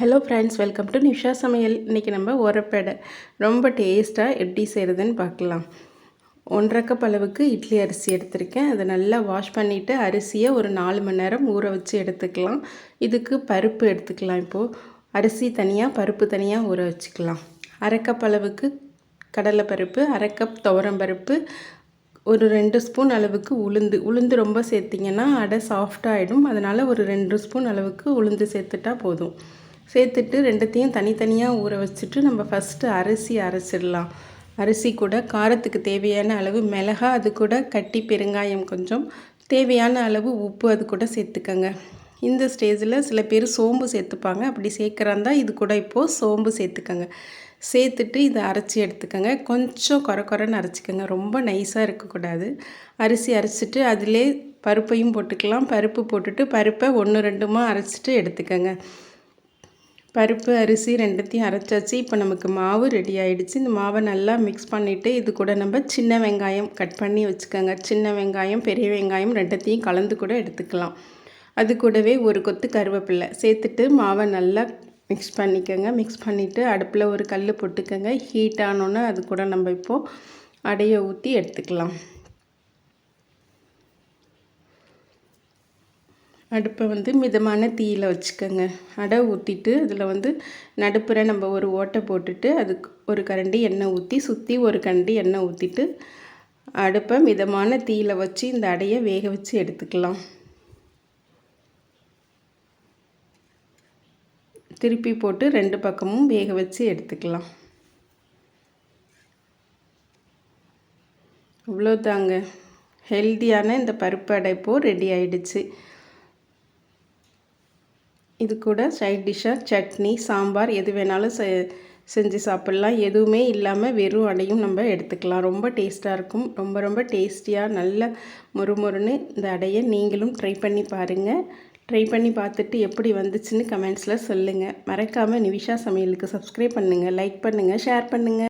Hello friends welcome to Nisha சமையல் இன்றைக்கி நம்ம உரப்பேடை. ரொம்ப டேஸ்ட்டாக எப்படி செய்கிறதுன்னு பார்க்கலாம். ஒன்றரை கப் அளவுக்கு இட்லி அரிசி எடுத்திருக்கேன். அதை நல்லா வாஷ் பண்ணிவிட்டு அரிசியை ஒரு நாலு மணி நேரம் ஊற வச்சு எடுத்துக்கலாம். இதுக்கு பருப்பு எடுத்துக்கலாம் இப்போது அரிசி தனியாக பருப்பு தனியாக ஊற வச்சுக்கலாம். அரை கப் அளவுக்கு கடலைப்பருப்பு அரை கப் துவரம்பருப்பு ஒரு ரெண்டு ஸ்பூன் அளவுக்கு உளுந்து. உளுந்து ரொம்ப சேர்த்திங்கன்னா அடை சாஃப்டாகிடும் அதனால் ஒரு ரெண்டு ஸ்பூன் அளவுக்கு உளுந்து சேர்த்துட்டா போதும். சேர்த்துட்டு ரெண்டுத்தையும் தனித்தனியாக ஊற வச்சுட்டு நம்ம ஃபஸ்ட்டு அரிசி அரைச்சிடலாம். அரிசி கூட காரத்துக்கு தேவையான அளவு மிளகா அது கூட கட்டி பெருங்காயம் கொஞ்சம். தேவையான அளவு உப்பு அது கூட சேர்த்துக்கங்க. இந்த ஸ்டேஜில் சில பேர் சோம்பு சேர்த்துப்பாங்க. அப்படி சேர்க்குறாந்தா இது கூட இப்போது சோம்பு சேர்த்துக்கங்க. சேர்த்துட்டு இதை அரைச்சி எடுத்துக்கோங்க. கொஞ்சம் குறை குறைன்னு அரைச்சிக்கோங்க. ரொம்ப நைஸாக இருக்கக்கூடாது. அரிசி அரைச்சிட்டு அதிலே பருப்பையும் போட்டுக்கலாம். பருப்பு போட்டுட்டு பருப்பை ஒன்று ரெண்டுமா அரைச்சிட்டு எடுத்துக்கோங்க. பருப்பு அரிசி ரெண்டுத்தையும் அரைச்சாச்சு. இப்போ நமக்கு மாவு ரெடி ஆகிடுச்சு இந்த மாவை நல்லா மிக்ஸ் பண்ணிவிட்டு இது கூட நம்ம சின்ன வெங்காயம் கட் பண்ணி வச்சுக்கோங்க. சின்ன வெங்காயம் பெரிய வெங்காயம் ரெண்டுத்தையும் கலந்து கூட எடுத்துக்கலாம். அது கூடவே ஒரு கொத்து கருவேப்பில்லை சேர்த்துட்டு மாவை நல்லா மிக்ஸ் பண்ணிக்கோங்க. மிக்ஸ் பண்ணிவிட்டு அடுப்பில் ஒரு கல் போட்டுக்கோங்க. ஹீட் ஆனோன்னே அது கூட நம்ம இப்போது அடையை ஊற்றி எடுத்துக்கலாம். அடுப்பை வந்து மிதமான தீயில் வச்சுக்கோங்க. அடை ஊற்றிட்டு அதில் வந்து நடுப்புற நம்ம ஒரு ஓட்டை போட்டுட்டு அதுக்கு ஒரு கரண்டி எண்ணெய் ஊற்றி சுற்றி ஒரு கரண்டி எண்ணெய் ஊற்றிட்டு அடுப்பை மிதமான தீயில் வச்சு இந்த அடையை வேக வச்சு எடுத்துக்கலாம். திருப்பி போட்டு ரெண்டு பக்கமும் வேக வச்சு எடுத்துக்கலாம். இவ்வளோதாங்க ஹெல்த்தியான இந்த பருப்பு அடைப்போ ரெடி ஆயிடுச்சு. இது கூட சைட் டிஷ்ஷாக சட்னி சாம்பார் எது வேணாலும் செ செஞ்சு சாப்பிட்லாம். எதுவுமே இல்லாமல் வெறும் அடையும் நம்ம எடுத்துக்கலாம். ரொம்ப டேஸ்ட்டாக இருக்கும். ரொம்ப ரொம்ப டேஸ்டியாக நல்ல முறுமுறுன்னு இந்த அடையை நீங்களும் ட்ரை பண்ணி பாருங்கள் ட்ரை பண்ணி பார்த்துட்டு எப்படி வந்துச்சுன்னு கமெண்ட்ஸில் சொல்லுங்கள் மறக்காமல் நிவிஷா சமையலுக்கு சப்ஸ்கிரைப் பண்ணுங்கள் லைக் பண்ணுங்கள் ஷேர் பண்ணுங்கள்